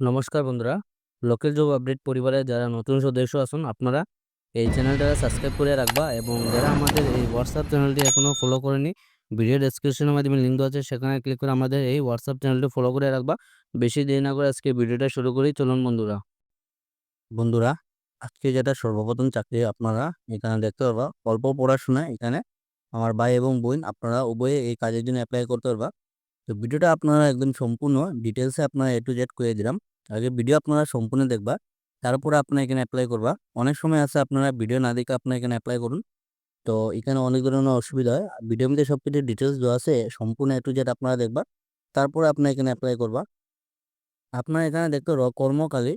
নমস্কার বন্ধুরা, local job update পরিবারের যারা নতুন সদস্য আছেন, আপনারা এই চ্যানেলটা সাবস্ক্রাইব করে রাখবা এবং যারা আমাদের এই হোয়াটসঅ্যাপ চ্যানেলটি এখনও ফলো করেনি ভিডিও ডেসক্রিপশনের মাধ্যমে লিঙ্ক আছে, সেখানে ক্লিক করে আমাদের এই হোয়াটসঅ্যাপ চ্যানেলটি ফলো করে রাখবা। বেশি দেরি না করে আজকে ভিডিওটা শুরু করি, চলুন বন্ধুরা। বন্ধুরা, আজকে যেটা সর্বপ্রথম চাকরি আপনারা এখানে দেখতে পারবা অল্প পড়াশোনা এখানে আমার ভাই এবং বোন, আপনারা উভয়ে এই কাজের জন্য অ্যাপ্লাই করতে পারবা। তো ভিডিওটা আপনারা একদম সম্পূর্ণ ডিটেলসে আপনারা এ টু জেড করে দিলাম। আগে ভিডিও আপনারা সম্পূর্ণ দেখবা, তারপরে আপনারা এখানে অ্যাপ্লাই করবা। অনেক সময় আছে আপনারা ভিডিও না দেখে আপনারা এখানে অ্যাপ্লাই করুন। তো এখানে অনেক ধরনের অসুবিধা হয়। ভিডিওর মধ্যে সব কিছু ডিটেলস দেওয়া আছে, সম্পূর্ণ এ টু জেড আপনারা দেখবা, তারপরে আপনারা এখানে অ্যাপ্লাই করবা। আপনারা এখানে দেখতে কর্মকালে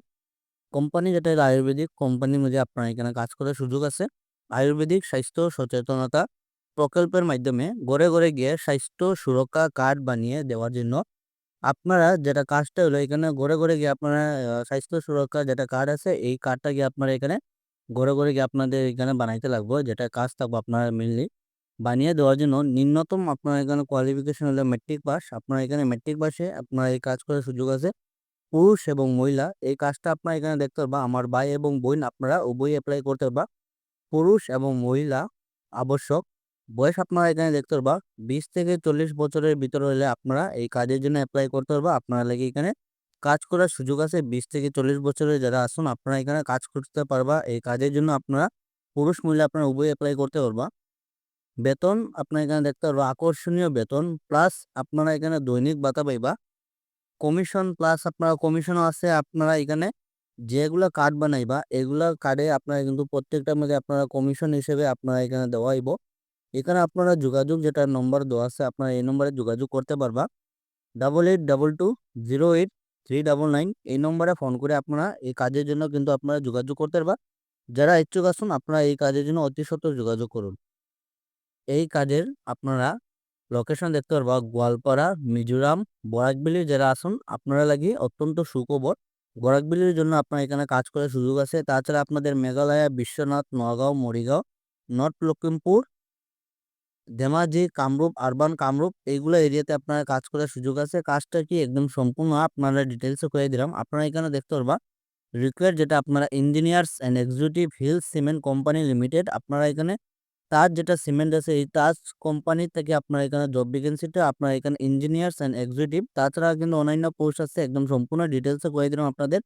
কোম্পানি যেটা আয়ুর্বেদিক কোম্পানির মধ্যে আপনারা এখানে কাজ করার সুযোগ আছে। আয়ুর্বেদিক স্বাস্থ্য সচেতনতা প্রকল্পের মাধ্যমে ঘরে ঘরে গিয়ে স্বাস্থ্য সুরক্ষা কার্ড বানিয়ে দেওয়ার জন্য আপনারা যেটা কাজটা হলো, এখানে ঘরে ঘরে গিয়ে আপনারা স্বাস্থ্য সুরক্ষা যেটা কার্ড আছে, এই কার্ডটা গিয়ে আপনারা এখানে ঘরে ঘরে গিয়ে আপনাদের এখানে বানাইতে লাগবে। যেটা কাজ থাকব আপনারা মেনলি বানিয়ে দেওয়ার জন্য ন্যূনতম আপনার এখানে কোয়ালিফিকেশন হলো মেট্রিক পাস আপনারা এখানে মেট্রিক পাসে আপনারা এই কাজ করার সুযোগ আছে। পুরুষ এবং মহিলা, এই কাজটা আপনার এখানে দেখতে পারবা। আমার ভাই এবং বোন, আপনারা উভয়ই অ্যাপ্লাই করতে পারবা। পুরুষ এবং মহিলা আবশ্যক। বয়স আপনারা এখানে দেখতে পারবা, বিশ থেকে চল্লিশ বছরের ভিতরে হলে আপনারা এই কাজের জন্য অ্যাপ্লাই করতে পারবা। আপনারা লাগে এখানে কাজ করার সুযোগ আছে, বিশ থেকে চল্লিশ বছরের যারা আসুন আপনারা এখানে কাজ করতে পারবা। এই কাজের জন্য আপনারা পুরুষ মহিলা আপনারা উভয় অ্যাপ্লাই করতে পারবা। বেতন, আপনারা এখানে দেখতে পারবা, আকর্ষণীয় বেতন প্লাস আপনারা এখানে দৈনিক ভাতা পাইবা। কমিশন প্লাস আপনারা কমিশনও আছে, আপনারা এখানে যেগুলা কার্ড বানাইবা, এগুলা কার্ডে আপনারা কিন্তু প্রত্যেকটার মধ্যে আপনারা কমিশন হিসেবে আপনারা এখানে দেওয়া হইব। এখানে আপনারা যোগাযোগ যেটা নম্বর দেওয়া আছে, আপনারা এই নম্বরে যোগাযোগ করতে পারবা। Double eight double two zero eight three double nine এই নম্বরে ফোন করে আপনারা এই কাজের জন্য কিন্তু আপনারা যোগাযোগ করতে পারবা। যারা ইচ্ছুক আসুন আপনারা এই কাজের জন্য অতি সত্বর যোগাযোগ করুন। এই কাজের আপনারা লোকেশন দেখতে পারবা, গোয়ালপাড়া, মিজোরাম বরাকবিলি যারা আসুন আপনারা লাগি অত্যন্ত সুখবর। বরাকবিলির জন্য আপনার এখানে কাজ করার সুযোগ আছে। তাছাড়া আপনাদের মেঘালয়, বিশ্বনাথ, নগাঁও, মরিগাঁও নর্থ লখিমপুর ধেমাজি কামরূপ, আরবান কামরূপ, এইগুলো এরিয়াতে আপনারা কাজ করার সুযোগ আছে। কাজটা কি একদম সম্পূর্ণ আপনারা ডিটেলসে করে দিলাম। আপনারা এখানে দেখতে পারবা রিকোয়ার যেটা আপনারা engineers and executive hills cement company limited আপনারা এখানে তাজ যেটা সিমেন্ট আছে, এই তাজ কোম্পানি থেকে আপনারা এখানে জব ভ্যাকেন্সিটা আপনারা এখানে ইঞ্জিনিয়ার্স অ্যান্ড এক্সিকিউটিভ তাছাড়া কিন্তু অন্যান্য পোস্ট আছে, একদম সম্পূর্ণ ডিটেলসে করে দিলাম আপনাদের।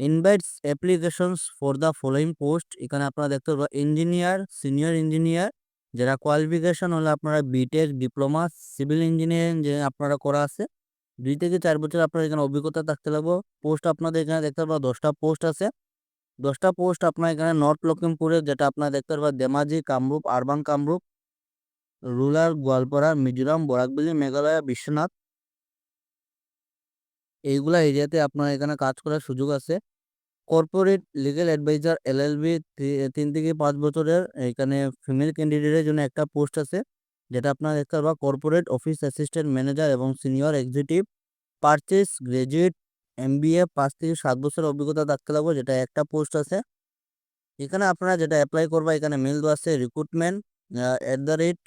Invites applications for the following post এখানে আপনারা দেখতে পারবেন ইঞ্জিনিয়ার সিনিয়র ইঞ্জিনিয়ার যারা কোয়ালিফিকেশন হলো আপনারা বিটেক ডিপ্লোমা সিভিল ইঞ্জিনিয়ারিং যে আপনারা করা আছে, দুই থেকে চার বছর আপনার এখানে অভিজ্ঞতা থাকতে লাগবে। পোস্ট আপনাদের এখানে দেখতে পারবেন দশটা পোস্ট আছে। দশটা পোস্ট আপনার এখানে নর্থ লখিমপুরে যেটা আপনারা দেখতে পারবেন ধেমাজি কামরূপ আরবান কামরূপ রুরাল গোয়ালপাড়া মিজোরাম বরাকবিলি মেঘালয় বিশ্বনাথ এইগুলা এরিয়াতে আপনার এখানে কাজ করার সুযোগ আছে। Corporate legal advisor L L LLB তিন থেকে পাঁচ বছরের এখানে ফিমেল ক্যান্ডিডেটের জন্য একটা পোস্ট আছে, যেটা আপনার দেখতে পারবা কর্পোরেট অফিস অ্যাসিস্ট্যান্ট ম্যানেজার এবং senior executive purchase graduate M B A পাঁচ থেকে সাত বছর অভিজ্ঞতা থাকতে লাগবে যেটা একটা পোস্ট আছে। এখানে আপনারা যেটা অ্যাপ্লাই করবা, এখানে মেল দেওয়া আছে recruitment at the rate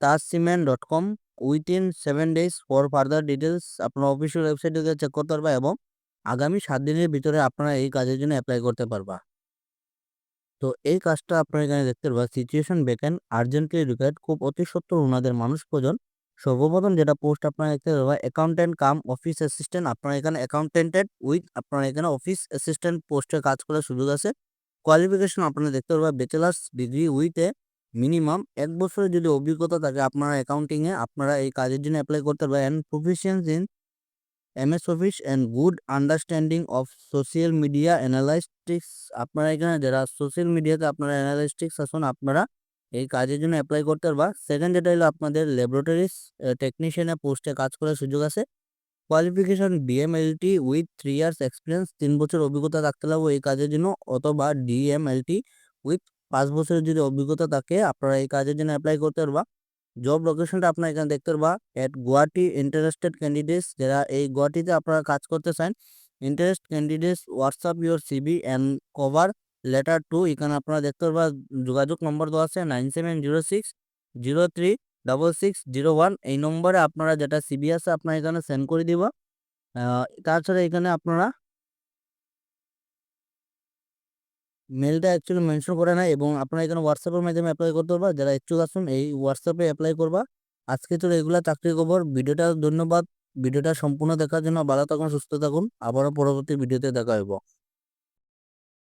Taj cement dot com with in seven days for further details আপনার অফিসিয়াল ওয়েবসাইটে গিয়ে চেক করতে পারবা এবং আগামী সাত দিনের ভিতরে আপনারা এই কাজের জন্য অ্যাপ্লাই করতে পারবা। তো এই কাজটা আপনারা এখানে দেখতে পারবা সিচুয়েশন ভ্যাকেন্ট আর্জেন্টলি রিকোয়ার্ড খুব অতি সত্তর ওনাদের মানুষ প্রয়োজন সর্বপ্রথম যেটা পোস্ট আপনারা দেখতে পারবা অ্যাকাউন্টেন্ট কাম অফিস অ্যাসিস্ট্যান্ট আপনারা এখানে অ্যাকাউন্টেন্টেড উইথ আপনারা এখানে অফিস অ্যাসিস্ট্যান্ট পোস্টে কাজ করার সুযোগ আছে। কোয়ালিফিকেশন আপনারা দেখতে পারবা ব্যাচেলার্স ডিগ্রি উইথ মিনিমাম এক বছরের যদি অভিজ্ঞতা থাকে আপনারা অ্যাকাউন্টিংয়ে আপনারা এই কাজের জন্য অ্যাপ্লাই করতে পারবেন and proficiency in MS office and good understanding of social media analytics আপনারা এখানে যারা সোশ্যাল মিডিয়াতে আপনারা অ্যানালাইস্টিক্স আসুন আপনারা এই কাজের জন্য অ্যাপ্লাই করতে পারবা। সেকেন্ড যেটা হলো আপনাদের ল্যাবরেটরিস টেকনিশিয়ানের পোস্টে কাজ করার সুযোগ আছে। Qualification DMLT with three years experience তিন বছর অভিজ্ঞতা থাকতে লাগবে এই কাজের জন্য। অথবা ডিএমএলটি উইথ পাঁচ বছরের যদি অভিজ্ঞতা থাকে, আপনারা এই কাজের জন্য অ্যাপ্লাই করতে পারবা। জব লোকেশনটা আপনারা এখানে দেখতে পারবা। এট গুয়াহাটি ইন্টারেস্টেড ক্যান্ডিডেটস যারা এই গুয়াহাটিতে আপনারা কাজ করতে চান interest candidates WhatsApp your CV and cover letter to এখানে আপনারা দেখতে পারবা, যোগাযোগ নম্বর দেওয়া আছে nine seven zero six zero three double six zero one এই নম্বরে আপনারা যেটা সিবি আছে আপনারা এখানে সেন্ড করে দিব। তাছাড়া এখানে আপনারা মেলটা অ্যাকচুয়ালি মেনশন করে না এবং আপনারা এখানে হোয়াটসঅ্যাপের মাধ্যমে অ্যাপ্লাই করতে পারবা। যারা ইচ্ছুক আসুন, এই হোয়াটসঅ্যাপে অ্যাপ্লাই করবা। আজকে তো রেগুলার চাকরির খবর। ভিডিওটা ধন্যবাদ। ভিডিওটা সম্পূর্ণ দেখার জন্য ভালো থাকুন, সুস্থ থাকুন। আবারও পরবর্তী ভিডিওতে দেখা হইব।